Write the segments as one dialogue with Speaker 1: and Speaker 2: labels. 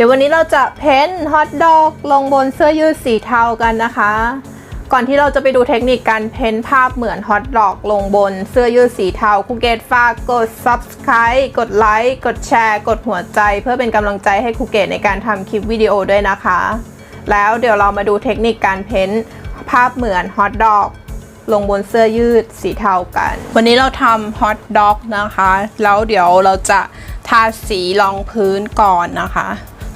Speaker 1: เดี๋ยววันนี้เราจะเพ้นท์ฮอทดอกลงบนเสื้อยืดสีเทากันนะคะ ก่อนที่เราจะไปดูเทคนิคการเพ้นท์ภาพเหมือนฮอทดอกลงบนเสื้อยืดสีเทาครูเกตฝากกด subscribe กดไลค์กดแชร์ กดหัวใจ เพื่อเป็นกำลังใจให้ครูเกตในการทำคลิปวิดีโอด้วยนะคะ แล้วเดี๋ยวเรามาดูเทคนิคการเพ้นท์ภาพเหมือนฮอทดอกลงบนเสื้อยืดสีเทากัน วันนี้เราทำฮอทด็อกนะคะ แล้วเดี๋ยวเราจะทาสีรองพื้นก่อนนะคะ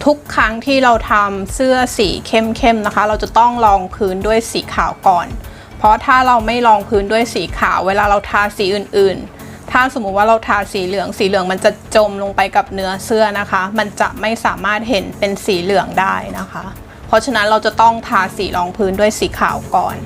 Speaker 1: ทุกครั้งที่เราทำเสื้อสีเข้มๆนะคะ เราจะต้องรองพื้นด้วยสีขาวก่อน เพราะถ้าเราไม่รองพื้นด้วยสีขาว เวลาเราทาสีอื่นๆ ถ้าสมมุติว่าเราทาสีเหลือง สีเหลืองมันจะจมลงไปกับเนื้อเสื้อนะคะ มันจะไม่สามารถเห็นเป็นสีเหลืองได้นะคะ เพราะฉะนั้นเราจะต้องทาสีรองพื้นด้วยสีขาวก่อน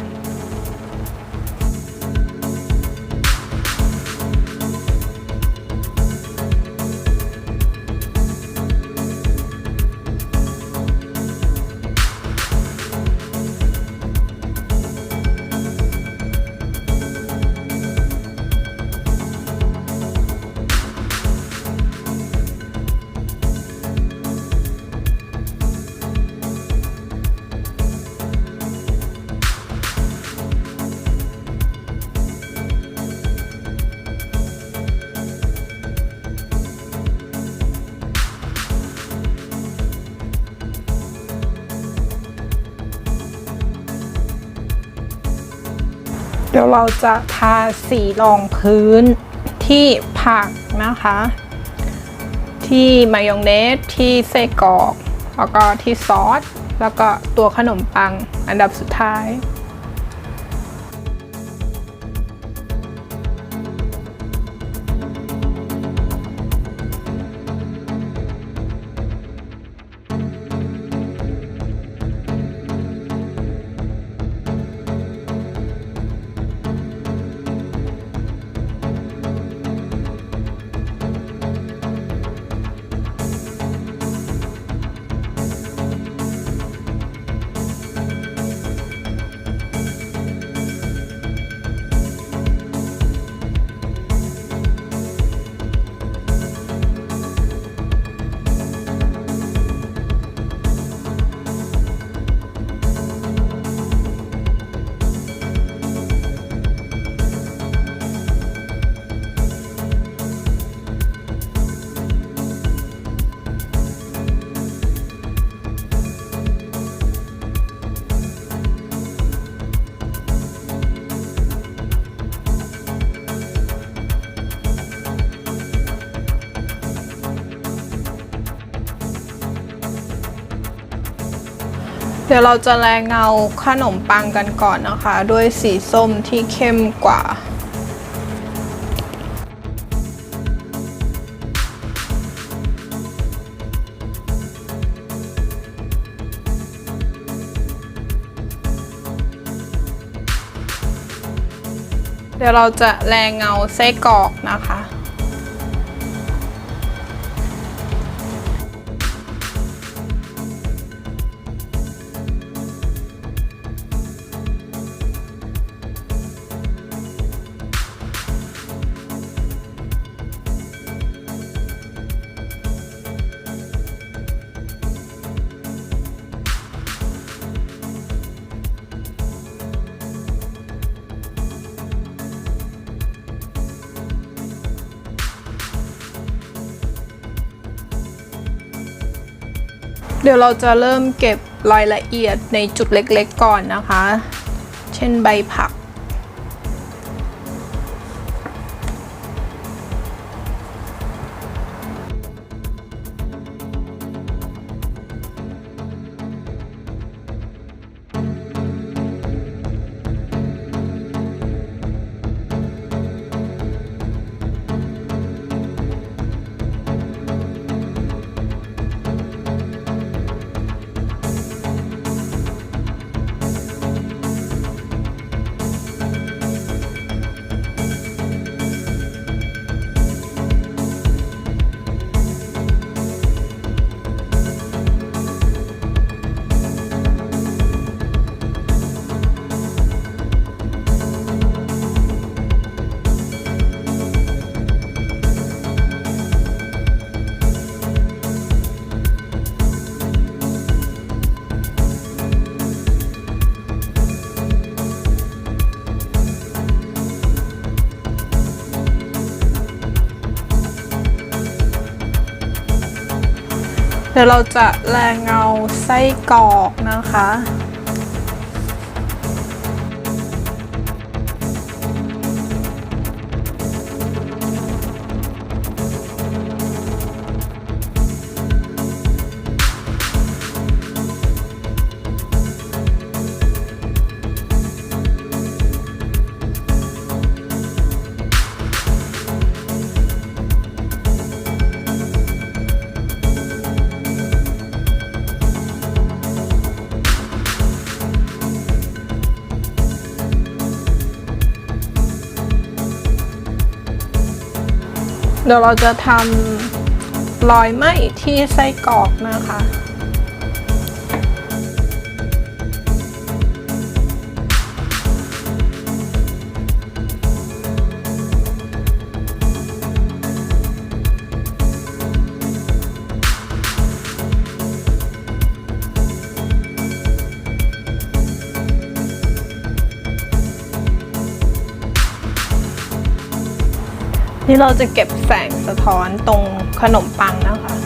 Speaker 1: ดี๋ยวเราจะทาสีรองพื้นที่ผักนะคะ ที่มายองเนสที่ไส้กรอก แล้วก็ที่ซอส แล้วก็ตัวขนมปังอันดับสุดท้าย เดี๋ยวเราจะแรงเงาขนมปังกันก่อนนะคะ ด้วยสีส้มที่เข้มกว่าเดี๋ยวเราจะแรงเงาไส้กรอกนะคะ ดี๋ยวเราจะเริ่มเก็บรายละเอียดในจุดเล็กๆก่อนนะคะ เช่นใบผัก ดี๋ยวเราจะแรงเงาไส้กรอกนะคะ เดี๋ยวเราจะทำรอยไหมที่ไส้กรอกนะคะ นี่เราจะเก็บแสงสะท้อนตรงขนมปังนะคะ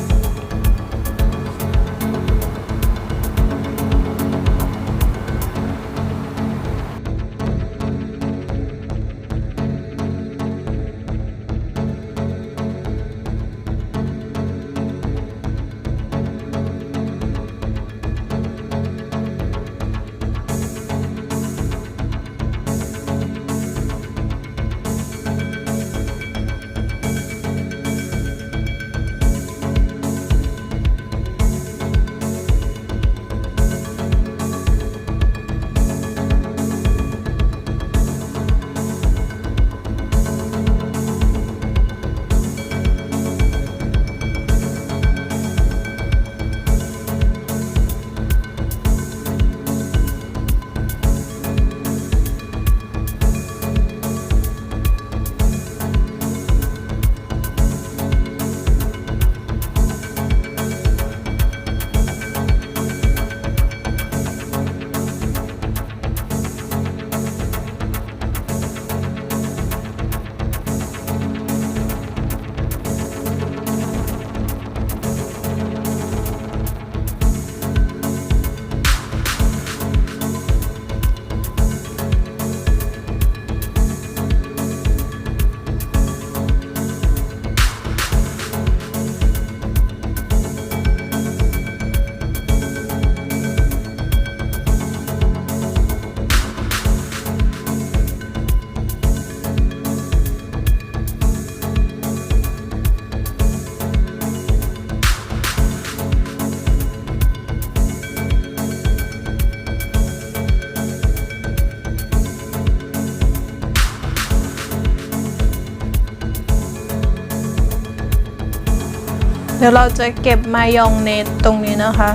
Speaker 1: ดี๋ยวเราจะเก็บมายองเนสตรงนี้นะคะ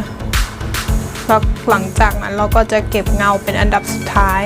Speaker 1: แล้วหลังจากนั้นเราก็จะเก็บเงาเป็นอันดับสุดท้าย